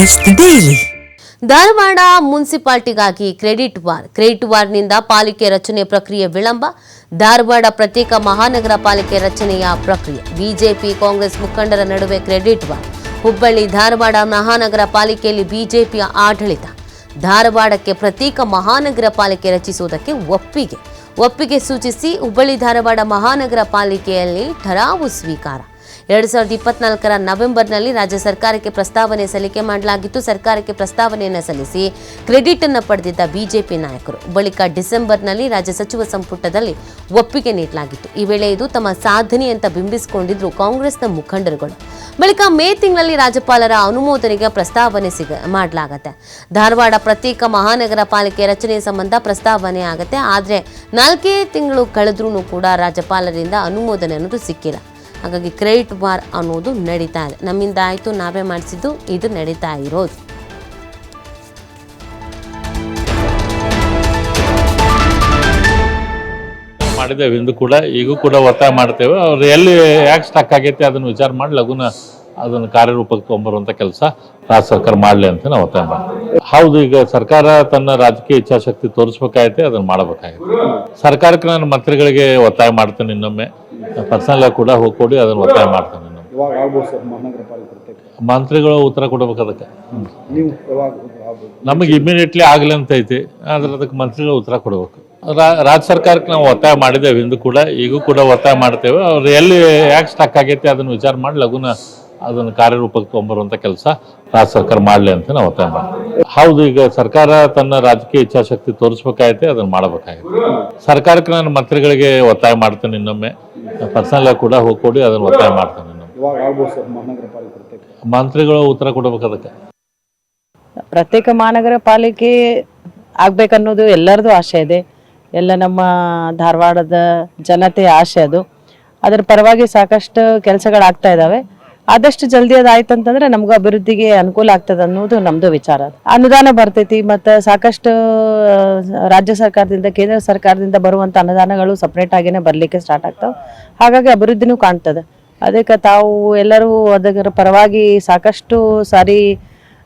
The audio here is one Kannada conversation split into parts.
News ಡೈಲಿ ಧಾರವಾಡ ಮುನ್ಸಿಪಾಲ್ಟಿಗಾಗಿ ಕ್ರೆಡಿಟ್ ವಾರ್. ಕ್ರೆಡಿಟ್ ವಾರ್ನಿಂದ ಪಾಲಿಕೆ ರಚನೆ ಪ್ರಕ್ರಿಯೆ ವಿಳಂಬ. ಧಾರವಾಡ ಪ್ರತ್ಯೇಕ ಮಹಾನಗರ ಪಾಲಿಕೆ ರಚನೆಯ ಪ್ರಕ್ರಿಯೆ. ಬಿಜೆಪಿ ಕಾಂಗ್ರೆಸ್ ಮುಖಂಡರ ನಡುವೆ ಕ್ರೆಡಿಟ್ ವಾರ್. ಹುಬ್ಬಳ್ಳಿ, ಧಾರವಾಡ ಮಹಾನಗರ ಪಾಲಿಕೆಯಲ್ಲಿ ಬಿಜೆಪಿಯ ಆಡಳಿತ. ಧಾರವಾಡಕ್ಕೆ ಪ್ರತ್ಯೇಕ ಮಹಾನಗರ ಪಾಲಿಕೆ ರಚಿಸುವುದಕ್ಕೆ ಒಪ್ಪಿಗೆ. ಒಪ್ಪಿಗೆ ಸೂಚಿಸಿ ಹುಬ್ಬಳ್ಳಿ, ಧಾರವಾಡ ಮಹಾನಗರ ಪಾಲಿಕೆಯಲ್ಲಿ ಠರಾವು ಸ್ವೀಕಾರ. ಎರಡು ಸಾವಿರದ ಇಪ್ಪತ್ನಾಲ್ಕರ ನವೆಂಬರ್ನಲ್ಲಿ ರಾಜ್ಯ ಸರ್ಕಾರಕ್ಕೆ ಪ್ರಸ್ತಾವನೆ ಸಲ್ಲಿಕೆ ಮಾಡಲಾಗಿತ್ತು. ಸರ್ಕಾರಕ್ಕೆ ಪ್ರಸ್ತಾವನೆಯನ್ನು ಸಲ್ಲಿಸಿ ಕ್ರೆಡಿಟ್ ಅನ್ನು ಪಡೆದಿದ್ದ ಬಿಜೆಪಿ ನಾಯಕರು. ಬಳಿಕ ಡಿಸೆಂಬರ್ನಲ್ಲಿ ರಾಜ್ಯ ಸಚಿವ ಸಂಪುಟದಲ್ಲಿ ಒಪ್ಪಿಗೆ ನೀಡಲಾಗಿತ್ತು. ಈ ವೇಳೆ ಇದು ತಮ್ಮ ಸಾಧನೆ ಅಂತ ಬಿಂಬಿಸಿಕೊಂಡಿದ್ರು ಕಾಂಗ್ರೆಸ್ನ ಮುಖಂಡರುಗಳು. ಬಳಿಕ ಮೇ ತಿಂಗಳಲ್ಲಿ ರಾಜ್ಯಪಾಲರ ಅನುಮೋದನೆಗೆ ಪ್ರಸ್ತಾವನೆ ಸಿಗ ಮಾಡಲಾಗತ್ತೆ. ಧಾರವಾಡ ಪ್ರತ್ಯೇಕ ಮಹಾನಗರ ಪಾಲಿಕೆ ರಚನೆ ಸಂಬಂಧ ಪ್ರಸ್ತಾವನೆ ಆಗುತ್ತೆ. ಆದರೆ ನಾಲ್ಕೇ ತಿಂಗಳು ಕಳೆದ್ರೂ ಕೂಡ ರಾಜ್ಯಪಾಲರಿಂದ ಅನುಮೋದನೆ ಅನ್ನೋದು ಸಿಕ್ಕಿಲ್ಲ. ಹಾಗಾಗಿ ಕ್ರೆಡಿಟ್ ವಾರ್ ಅನ್ನೋದು ನಡೀತಾ ಇದೆ. ನಮ್ಮಿಂದ ಆಯಿತು, ನಾವೇ ಮಾಡಿಸಿದ್ದು, ಇದು ನಡೀತಾ ಇರೋದು. ಮಾಡಿದ್ದೇವೆ, ಇಂದು ಕೂಡ, ಈಗೂ ಕೂಡ ಒತ್ತಾಯ ಮಾಡ್ತೇವೆ. ಅವ್ರು ಎಲ್ಲಿ ಯಾಕೆ ಸ್ಟಕ್ ಆಗೈತೆ ಅದನ್ನು ವಿಚಾರ ಮಾಡಿ, ಲಘುನ ಅದನ್ನು ಕಾರ್ಯರೂಪಕ್ಕೆ ತೊಗೊಂಬರುವಂಥ ಕೆಲಸ ರಾಜ್ಯ ಸರ್ಕಾರ ಮಾಡಲಿ ಅಂತ ನಾವು ಒತ್ತಾಯ ಮಾಡ್ತೀವಿ. ಹೌದು, ಈಗ ಸರ್ಕಾರ ತನ್ನ ರಾಜಕೀಯ ಇಚ್ಛಾಶಕ್ತಿ ತೋರಿಸ್ಬೇಕಾಗೈತೆ, ಅದನ್ನು ಮಾಡಬೇಕಾಗೈತೆ. ಸರ್ಕಾರಕ್ಕೆ ನಾನು ಮಂತ್ರಿಗಳಿಗೆ ಒತ್ತಾಯ ಮಾಡ್ತೇನೆ ಇನ್ನೊಮ್ಮೆ. ಪರ್ಸನಲ್ ಆಗಿ ಕೂಡ ಹೋಗ್ಕೊಡಿ ಅದನ್ನು ಒತ್ತಾಯ ಮಾಡ್ತೇನೆ ಇನ್ನೊಮ್ಮೆ ಯಾವಾಗ ಆಗ್ಬೋದು ಸರ್ ಮಹಾನಗರ ಪಾಲಿಕೆ ಪ್ರತ್ಯೇಕ. ಮಂತ್ರಿಗಳು ಉತ್ತರ ಕೊಡ್ಬೇಕು ಅದಕ್ಕೆ. ನೀವು ಯಾವಾಗ ಆಗ್ಬೋದು? ನಮಗೆ ಇಮಿಡಿಯೇಟ್ಲಿ ಆಗಲಿ ಅಂತ ಐತಿ ಆದ್ರೆ ಅದಕ್ಕೆ ಮಂತ್ರಿಗಳು ಉತ್ತರ ಕೊಡಬೇಕು. ರಾಜ್ಯ ಸರ್ಕಾರಕ್ಕೆ ನಾವು ಒತ್ತಾಯ ಮಾಡಿದ್ದೇವೆ ಇಂದು ಕೂಡ ಈಗೂ ಕೂಡ ಒತ್ತಾಯ ಮಾಡ್ತೇವೆ. ಅವ್ರು ಎಲ್ಲಿ ಯಾಕೆ ಸ್ಟಕ್ ಆಗೈತಿ ಅದನ್ನು ವಿಚಾರ ಮಾಡಿ ಲಗುನ ಅದನ್ನು ಕಾರ್ಯರೂಪಕ್ಕೆ ತೊಗೊಂಬರುವಂಥ ಕೆಲಸ ರಾಜ್ಯ ಸರ್ಕಾರ ಮಾಡಲಿ ಅಂತ ನಾವು ಒತ್ತಾಯ ಮಾಡ್ತೀವಿ. ಹೌದು ಈಗ ಸರ್ಕಾರ ತನ್ನ ರಾಜಕೀಯ ಇಚ್ಛಾಶಕ್ತಿ ತೋರಿಸ್ಬೇಕಾಗೈತೆ ಅದನ್ನು ಮಾಡಬೇಕಾಗೈತೆ. ಸರ್ಕಾರಕ್ಕೆ ನಾನು ಮಂತ್ರಿಗಳಿಗೆ ಒತ್ತಾಯ ಮಾಡ್ತೇನೆ ಇನ್ನೊಮ್ಮೆ. ಪರ್ಸನಲ್ ಆಗಿ ಕೂಡ ಹೋಗ್ಕೊಡಿ ಅದನ್ನು ಒತ್ತಾಯ ಮಾಡ್ತೇನೆ ಮಂತ್ರಿಗಳು ಉತ್ತರ ಕೊಡಬೇಕು ಅದಕ್ಕೆ. ಪ್ರತ್ಯೇಕ ಮಹಾನಗರ ಪಾಲಿಕೆ ಆಗ್ಬೇಕನ್ನೋದು ಎಲ್ಲರದು ಆಶೆ ಇದೆ. ಎಲ್ಲ ನಮ್ಮ ಧಾರವಾಡದ ಜನತೆಯ ಆಶೆ ಅದು. ಅದರ ಪರವಾಗಿ ಸಾಕಷ್ಟು ಕೆಲಸಗಳಾಗ್ತಾ ಇದ್ದಾವೆ ಆದಷ್ಟು ಜಲ್ದಿ ಅದಾಯ್ತು ಅಂತಂದ್ರೆ ನಮಗೂ ಅಭಿವೃದ್ಧಿಗೆ ಅನುಕೂಲ ಆಗ್ತದೆ ಅನ್ನೋದು ನಮ್ದು ವಿಚಾರ. ಅನುದಾನ ಬರ್ತೈತಿ ಮತ್ತು ಸಾಕಷ್ಟು ರಾಜ್ಯ ಸರ್ಕಾರದಿಂದ, ಕೇಂದ್ರ ಸರ್ಕಾರದಿಂದ ಬರುವಂಥ ಅನುದಾನಗಳು ಸಪ್ರೇಟ್ ಆಗಿನೇ ಬರಲಿಕ್ಕೆ ಸ್ಟಾರ್ಟ್ ಆಗ್ತಾವೆ. ಹಾಗಾಗಿ ಅಭಿವೃದ್ಧಿನೂ ಕಾಣ್ತದೆ. ಅದಕ್ಕೆ ತಾವು ಎಲ್ಲರೂ ಅದರ ಪರವಾಗಿ ಸಾಕಷ್ಟು ಸಾರಿ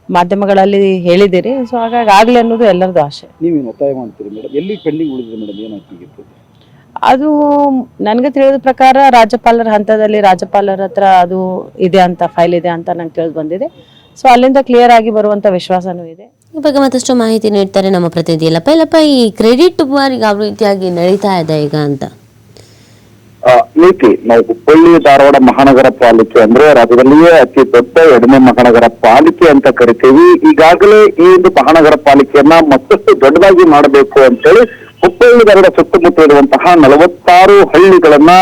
ಮಾಧ್ಯಮಗಳಲ್ಲಿ ಹೇಳಿದ್ದೀರಿ ಸೊ ಹಾಗಾಗಿ ಆಗಲಿ ಅನ್ನೋದು ಎಲ್ಲರದ್ದು ಆಶೆ. ನೀವೇನು ಒತ್ತಾಯ ಮಾಡ್ತೀರಿ ಮೇಡಮ್ ಎಲ್ಲಿ ಪೆಂಡಿಂಗ್ ಉಳಿದಿದೆ ಮೇಡಮ್ ಏನಾಗ್ತಿತ್ತು ಅದು ನನಗೆ ತಿಳಿದ ಪ್ರಕಾರ ರಾಜ್ಯಪಾಲರ ಹಂತದಲ್ಲಿ ರಾಜ್ಯಪಾಲರ ಹತ್ರ ಅದು ಇದೆ ಅಂತ ಫೈಲ್ ಇದೆ ಅಂತ ನಂಗೆ ತಿಳಿದು ಬಂದಿದೆ. ಸೊ ಅಲ್ಲಿಂದ ಕ್ಲಿಯರ್ ಆಗಿ ಬರುವಂತ ವಿಶ್ವಾಸನೂ ಇದೆ. ಈ ಬಗ್ಗೆ ಮತ್ತಷ್ಟು ಮಾಹಿತಿ ನೀಡ್ತಾರೆ ನಮ್ಮ ಪ್ರತಿನಿಧಿ ಲಪ್ಪ ಲಪ್ಪ ಈ ಕ್ರೆಡಿಟ್ ಬಾರಿಗೆ ಯಾವ ರೀತಿಯಾಗಿ ನಡೀತಾ ಇದೆ ಈಗ ಅಂತ? ನೀತಿ ನಾವು ಹುಬ್ಬಳ್ಳಿ ಧಾರವಾಡ ಮಹಾನಗರ ಪಾಲಿಕೆ ಅಂದ್ರೆ ರಾಜ್ಯದಲ್ಲಿಯೇ ಅತಿ ದೊಡ್ಡ ಎರಡನೇ ಮಹಾನಗರ ಪಾಲಿಕೆ ಅಂತ ಕರಿತೀವಿ. ಈಗಾಗಲೇ ಈ ಒಂದು ಮಹಾನಗರ ಪಾಲಿಕೆಯನ್ನ ಮತ್ತಷ್ಟು ದೊಡ್ಡದಾಗಿ ಮಾಡಬೇಕು ಅಂತೇಳಿ ಹುಬ್ಬಳ್ಳಿ ನಗರದ ಸುತ್ತಮುತ್ತ ಇರುವಂತಹ ನಲವತ್ತಾರು ಹಳ್ಳಿಗಳನ್ನ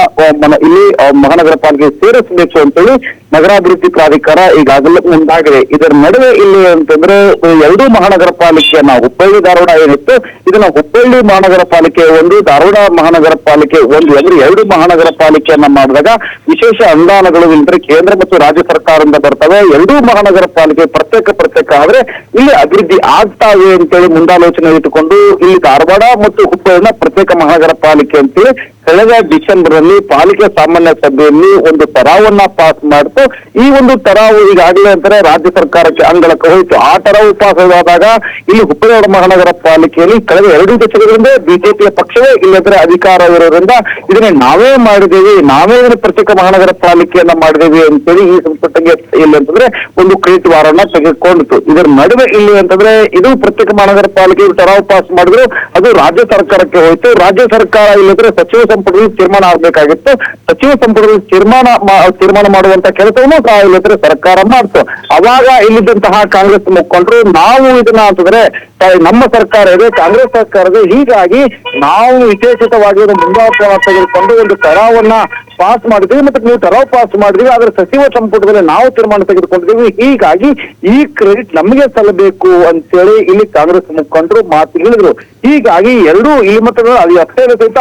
ಇಲ್ಲಿ ಮಹಾನಗರ ಪಾಲಿಕೆ ಸೇರಿಸಬೇಕು ಅಂತೇಳಿ ನಗರಾಭಿವೃದ್ಧಿ ಪ್ರಾಧಿಕಾರ ಈಗಾಗಲೇ ಮುಂದಾಗಿದೆ. ಇದರ ನಡುವೆ ಇಲ್ಲಿ ಅಂತಂದ್ರೆ, ಎರಡೂ ಮಹಾನಗರ ಪಾಲಿಕೆಯನ್ನ ಹುಬ್ಬಳ್ಳಿ, ಧಾರವಾಡ ಏನಿತ್ತು, ಇದನ್ನ ಹುಬ್ಬಳ್ಳಿ ಮಹಾನಗರ ಪಾಲಿಕೆ ಒಂದು, ಧಾರವಾಡ ಮಹಾನಗರ ಪಾಲಿಕೆ ಒಂದು, ಅಂದ್ರೆ ಎರಡು ಮಹಾನಗರ ಪಾಲಿಕೆಯನ್ನ ಮಾಡಿದಾಗ ವಿಶೇಷ ಅನುದಾನಗಳು ಇಲ್ಲದ್ರೆ ಕೇಂದ್ರ ಮತ್ತು ರಾಜ್ಯ ಸರ್ಕಾರದಿಂದ ಬರ್ತವೆ. ಎರಡೂ ಮಹಾನಗರ ಪಾಲಿಕೆ ಪ್ರತ್ಯೇಕ ಪ್ರತ್ಯೇಕ ಆದ್ರೆ ಇಲ್ಲಿ ಅಭಿವೃದ್ಧಿ ಆಗ್ತಾ ಇದೆ ಅಂತೇಳಿ ಮುಂದಾಲೋಚನೆ ಇಟ್ಟುಕೊಂಡು ಇಲ್ಲಿ ಧಾರವಾಡ ಮತ್ತು ಹುಬ್ಬಳ್ಳಿನ ಪ್ರತ್ಯೇಕ ಮಹಾನಗರ ಪಾಲಿಕೆ ಅಂತೇಳಿ ಕಳೆದ ಡಿಸೆಂಬರ್ ಅಲ್ಲಿ ಪಾಲಿಕೆ ಸಾಮಾನ್ಯ ಸಭೆಯಲ್ಲಿ ಒಂದು ತರಾವನ್ನ ಪಾಸ್ ಮಾಡ್ತು. ಈ ಒಂದು ತರಾವು ಈಗಾಗಲೇ ಅಂತಾರೆ ರಾಜ್ಯ ಸರ್ಕಾರಕ್ಕೆ ಅಂಗಳಕ್ಕೆ ಹೋಯಿತು. ಆ ತರಾವು ಪಾಸ್ ಆದಾಗ ಇಲ್ಲಿ ಹುಬ್ಬಳ್ಳಿ ಮಹಾನಗರ ಪಾಲಿಕೆಯಲ್ಲಿ ಕಳೆದ ಎರಡು ದಶಕಗಳಿಂದ ಬಿಜೆಪಿಯ ಪಕ್ಷವೇ ಇಲ್ಲದ್ರೆ ಅಧಿಕಾರವಿರೋದ್ರಿಂದ ಇದನ್ನ ನಾವೇ ಮಾಡಿದೇವಿ ನಾವೇ ಇದನ್ನ ಪ್ರತ್ಯೇಕ ಮಹಾನಗರ ಪಾಲಿಕೆಯನ್ನ ಮಾಡಿದೇವಿ ಅಂತೇಳಿ ಈ ಸಂಪುಟಕ್ಕೆ ಇಲ್ಲಿ ಅಂತಂದ್ರೆ ಒಂದು ಕ್ರೀಟ್ ವಾರನ್ನ ತೆಗೆದುಕೊಂಡಿತು. ಇದರ ನಡುವೆ ಇಲ್ಲಿ ಅಂತಂದ್ರೆ ಇದು ಪ್ರತ್ಯೇಕ ಮಹಾನಗರ ಪಾಲಿಕೆ ತರಾವು ಪಾಸ್ ಮಾಡಿದ್ರು. ಅದು ರಾಜ್ಯ ಸರ್ಕಾರಕ್ಕೆ ಹೋಯಿತು. ರಾಜ್ಯ ಸರ್ಕಾರ ಇಲ್ಲದ್ರೆ ಸಚಿವ ಸಂಪುಟದಲ್ಲಿ ತೀರ್ಮಾನ ಆಗ್ಬೇಕಾಗಿತ್ತು. ಸಚಿವ ಸಂಪುಟದಲ್ಲಿ ತೀರ್ಮಾನ ತೀರ್ಮಾನ ಮಾಡುವಂತ ಕೆಲಸವನ್ನು ಇಲ್ಲದ್ರೆ ಸರ್ಕಾರ ಮಾಡ್ತು. ಅವಾಗ ಇಲ್ಲಿದ್ದಂತಹ ಕಾಂಗ್ರೆಸ್ ಮುಖಂಡರು, ನಾವು ಇದನ್ನ ಅಂತಂದ್ರೆ ನಮ್ಮ ಸರ್ಕಾರ ಇದೆ, ಕಾಂಗ್ರೆಸ್ ಸರ್ಕಾರ ಇದೆ ಹೀಗಾಗಿ ನಾವು ವಿಶೇಷಿತವಾಗಿ ಒಂದು ಮುಂದಾಳತ್ವ ತೆಗೆದುಕೊಂಡು ಒಂದು ತರಾವನ್ನ ಪಾಸ್ ಮಾಡಿದ್ರಿ ಮತ್ತೆ ನೀವು ಟರಾವ್ ಪಾಸ್ ಮಾಡಿದ್ರಿ ಆದ್ರೆ ಸಚಿವ ಸಂಪುಟದಲ್ಲಿ ನಾವು ತೀರ್ಮಾನ ತೆಗೆದುಕೊಂಡಿದ್ದೀವಿ. ಹೀಗಾಗಿ ಈ ಕ್ರೆಡಿಟ್ ನಮಗೆ ಸಲ್ಲಬೇಕು ಅಂತೇಳಿ ಇಲ್ಲಿ ಕಾಂಗ್ರೆಸ್ ಮುಖಂಡರು ಮಾತು ಹೇಳಿದ್ರು. ಹೀಗಾಗಿ ಎರಡೂ ಈ ಮತ್ತೆ ಅದು ಅಷ್ಟೇ ಸಹಿತ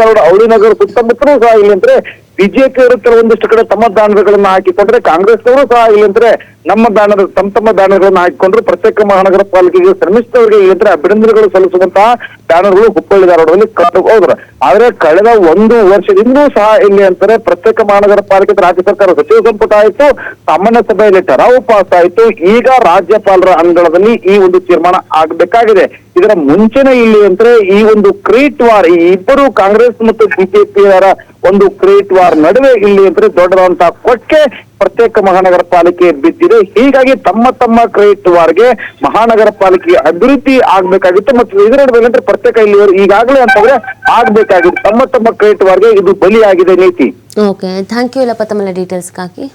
ಧಾರವಾಡ ಅವಳಿನಗರ ಸುತ್ತಮುತ್ತಲೂ ಸಹ ಇಲ್ಲಿ ಅಂದ್ರೆ ಬಿಜೆಪಿ ಅವರು ಕೆಲವೊಂದಿಷ್ಟು ಕಡೆ ತಮ್ಮ ಬ್ಯಾನರ್ಗಳನ್ನ ಹಾಕಿಕೊಂಡ್ರೆ ಕಾಂಗ್ರೆಸ್ನವರು ಸಹ ಇಲ್ಲಂದ್ರೆ ನಮ್ಮ ಬ್ಯಾನರ್ ತಮ್ಮ ತಮ್ಮ ಬ್ಯಾನರ್ಗಳನ್ನ ಹಾಕಿಕೊಂಡ್ರು ಪ್ರತ್ಯೇಕ ಮಹಾನಗರ ಪಾಲಿಕೆಗೆ ಶ್ರಮಿಸಿದವರಿಗೆ ಇಲ್ಲಂದ್ರೆ ಅಭಿನಂದನೆಗಳು ಸಲ್ಲಿಸುವಂತಹ ಬ್ಯಾನರ್ಗಳು ಹುಬ್ಬಳ್ಳಿ ಧಾರವಾಡದಲ್ಲಿ ಕಂಡು ಹೋದ್ರು. ಆದ್ರೆ ಕಳೆದ ಒಂದು ವರ್ಷದಿಂದಲೂ ಸಹ ಇಲ್ಲಿ ಅಂತಾರೆ ಪ್ರತ್ಯೇಕ ಮಹಾನಗರ ಪಾಲಿಕೆ ರಾಜ್ಯ ಸರ್ಕಾರ ಸಚಿವ ಸಂಪುಟ ಆಯಿತು, ಸಾಮಾನ್ಯ ಸಭೆಯಲ್ಲಿ ಠರಾವು ಪಾಸ್ ಆಯಿತು. ಈಗ ರಾಜ್ಯಪಾಲರ ಅಂಗಳದಲ್ಲಿ ಈ ಒಂದು ತೀರ್ಮಾನ ಆಗಬೇಕಾಗಿದೆ. ಇದರ ಮುಂಚೆನೆ ಇಲ್ಲಿ ಅಂದ್ರೆ ಈ ಒಂದು ಕ್ರೇಟ್ ವಾರ್ ಈ ಇಬ್ಬರು ಕಾಂಗ್ರೆಸ್ ಮತ್ತು ಬಿಜೆಪಿಯವರ ಒಂದು ಕ್ರೇಟ್ ವಾರ್ ನಡುವೆ ಇಲ್ಲಿ ಅಂದ್ರೆ ದೊಡ್ಡದಾದಂತಹ ಕೊಕ್ಕೆ ಪ್ರತ್ಯೇಕ ಮಹಾನಗರ ಪಾಲಿಕೆ ಬಿದ್ದಿದೆ. ಹೀಗಾಗಿ ತಮ್ಮ ತಮ್ಮ ಕ್ರೇಟ್ ವಾರ್ಗೆ ಮಹಾನಗರ ಪಾಲಿಕೆ ಅಭಿವೃದ್ಧಿ ಆಗ್ಬೇಕಾಗಿತ್ತು ಮತ್ತು ಇದರ ನಡುವೆ ಅಂದ್ರೆ ಪ್ರತ್ಯೇಕ ಇಲ್ಲಿ ಈಗಾಗಲೇ ಅಂತಂದ್ರೆ ಆಗ್ಬೇಕಾಗಿತ್ತು. ತಮ್ಮ ತಮ್ಮ ಕ್ರೇಟ್ ವಾರ್ಗೆ ಇದು ಬಲಿಯಾಗಿದೆ ನೀತಿ. ಓಕೆ ಥ್ಯಾಂಕ್ ಯು ಇಲ್ಲಪ್ಪ ತಮ್ಮ ಡೀಟೇಲ್ಸ್ಗಾಗಿ